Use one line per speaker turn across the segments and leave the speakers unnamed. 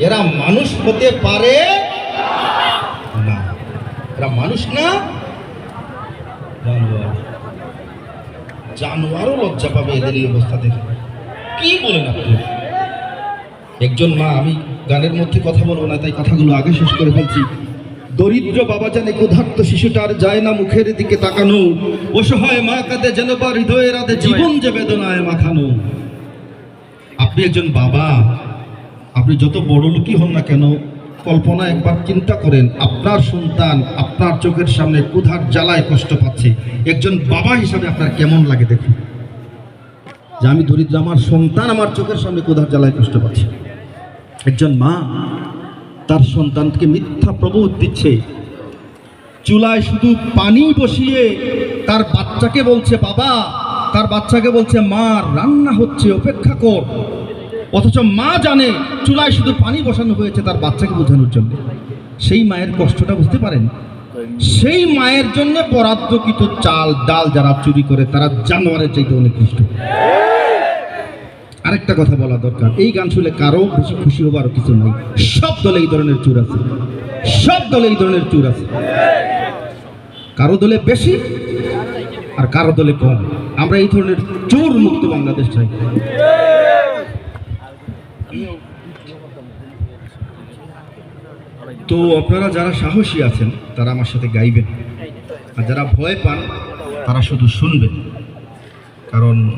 এরা মানুষ হতে পারে না। এরা মানুষ না, জানোয়ার। জানোয়ারও লজ্জা পাবে এদের এই অবস্থা দেখে। কি বলেন আপনি? একজন মা, আমি গানের মধ্যে কথা বলব না, তাই কথাগুলো আগে শেষ করে ফেলছি। দরিদ্র বাবা জানে ক্ষুধার্ত শিশুটার যায় না মুখের দিকে তাকানো। অসহায় মা কাঁদে যেন বা হৃদয়ের রাধে জীবন যে বেদনায় মাখানো আপনি একজন বাবা আপনি যত বড় লোকই হন না কেন, কল্পনা একবার চিন্তা করেন, আপনার সন্তান আপনার চোখের সামনে ক্ষুধার জ্বালায় কষ্ট পাচ্ছে। একজন বাবা হিসাবে আপনার কেমন লাগে দেখুন। যে আমি দরিদ্র, আমার সন্তান আমার চোখের সামনে ক্ষুধার জ্বালায় কষ্ট পাচ্ছে। একজন মা, তার সন্তানকে মিথ্যা প্রবোধ দিচ্ছে। চুলায় শুধু পানি বসিয়ে তার বাচ্চাকে বলছে, বাবা, তার বাচ্চাকে বলছে, মা, রান্না হচ্ছে, অপেক্ষা কর। অথচ মা জানে চুলায় শুধু পানি বসানো হয়েছে তার বাচ্চাকে বোঝানোর জন্য। সেই মায়ের কষ্টটা বুঝতে পারেন? সেই মায়ের জন্য বরাদ্দকৃত চাল, ডাল যারা চুরি করে, তারা জানোয়ারের চাইতে অনেক কষ্ট। আরেকটা কথা বলা দরকার। এই গান শুনে কারও বেশি খুশি হবার কিছু নাই। সব দলে এই ধরনের চুর আছে। সব দলে এই ধরনের চুর আছে। কারও দলে বেশি আর কারও দলে কম। আমরা এই ধরনের চোর মুক্ত বাংলাদেশ চাই। তো আপনারা যারা সাহসী আছেন, তারা আমার সাথে গাইবেন। আর যারা ভয় পান, তারা শুধু শুনবেন। কারণ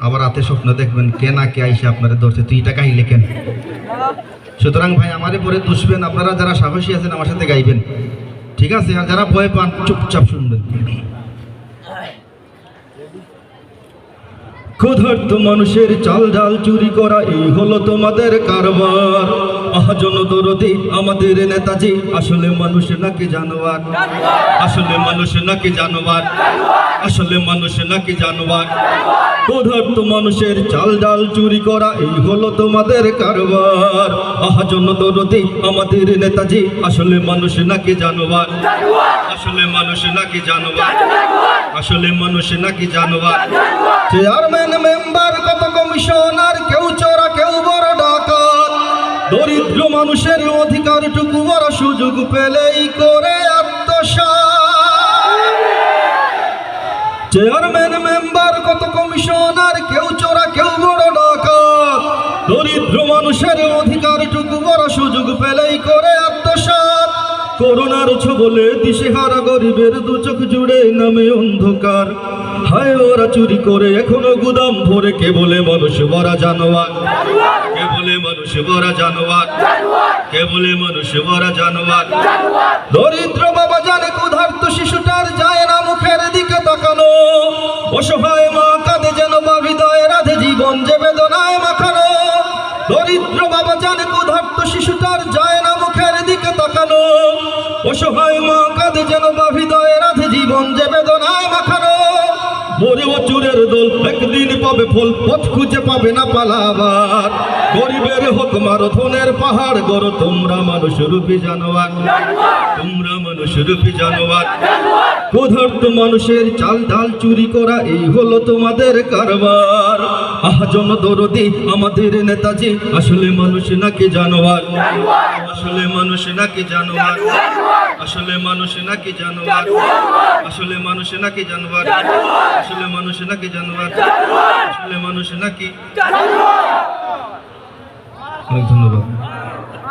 আবার রাতে স্বপ্ন দেখবেন, কে না কে আইসে আপনারা ধরছে। তুই এটা গাইলে কেন? সুতরাং ভাই, আমারে পরে দুষবেন আপনারা যারা সাহসী আছেন, আমার সাথে গাইবেন। ঠিক আছে? আর যারা ভয় পান, চুপচাপ শুনবেন। ক্ষুধার্ত মানুষের চাল ডাল চুরি করা, এই হলো তোমাদের কারবার। আহাজন দরদি, আমাদের নেতাজি, আসলে মানুষ নাকি জানোয়ার? আসলে মানুষ নাকি জানোয়ার? আসলে মানুষ নাকি জানোয়ার? ক্ষুধার্ত মানুষের চাল ডাল চুরি করা, এই হলো তোমাদের কারবার। আহাজন দরদি, আমাদের নেতাজি, আসলে মানুষ নাকি জানোয়ার? আসলে মানুষ নাকি জানোয়ার? আসলে মানুষ নাকি জানোয়ার? চেয়ারম্যান মেম্বার, কত কমিশনার, কেউ চোরা, কেউ বড় ডাকাত। দরিদ্র মানুষের অধিকারটুকু বড় সুযোগ পেলেই করে চেয়ারম্যান, মেম্বার, কত কমিশনার, কেউ চোরা, কেউ বড় ডাকাত। দরিদ্র মানুষের অধিকারটুকু বড় সুযোগ পেলেই করে আত্মসাৎ করোনার ছবলে দিশেহারা গরিবের দু চোখ জুড়ে নামে অন্ধকার। হায় ওরা চুরি করে। এখনও গুদাম ভরে কে বলে মানুষ বড়া জানোয়ার। কে বলে মানুষ বড়া জানোয়ার। কে বলে মানুষ বড়া জানোয়ার। দরিদ্র বাবা জানে ক্ষুধার্ত শিশুটার যায় না মুখের দিকে তাকানো। অসহায় মা কাঁদে যেন বা হৃদয়ে রাধে জীবন যে বেদনায় মাখানো। দরিদ্র বাবা জানে ক্ষুধার্ত শিশুটার যায় না মুখের দিকে তাকানো। অসহায় মা কাঁদে যেন বা হৃদয়ে রাধে জীবন যে বেদনায় মাখানো। মরেও চুরের দোল। একদিন পাবে ফল, পথ খুঁজে পাবে না পালাবার। গরিবের হোক মারো ধনের পাহাড় গড়, তোমরা মানুষ রূপী জানোয়ার। তোমরা মানুষ রূপী জানোয়ার। ক্ষুধার্ত মানুষের চাল ডাল চুরি করা, এই হলো তোমাদের কারবার। আহজন দরদি, আমাদের নেতাজি, আসলে মানুষ নাকি জানোয়ার? আসলে মানুষ নাকি জানোয়ার? আসলে মানুষ নাকি জানোয়ার? আসলে মানুষ নাকি জানোয়ার? আসলে মানুষ নাকি জানোয়ার? আসলে মানুষ নাকি অনেক ধন্যবাদ।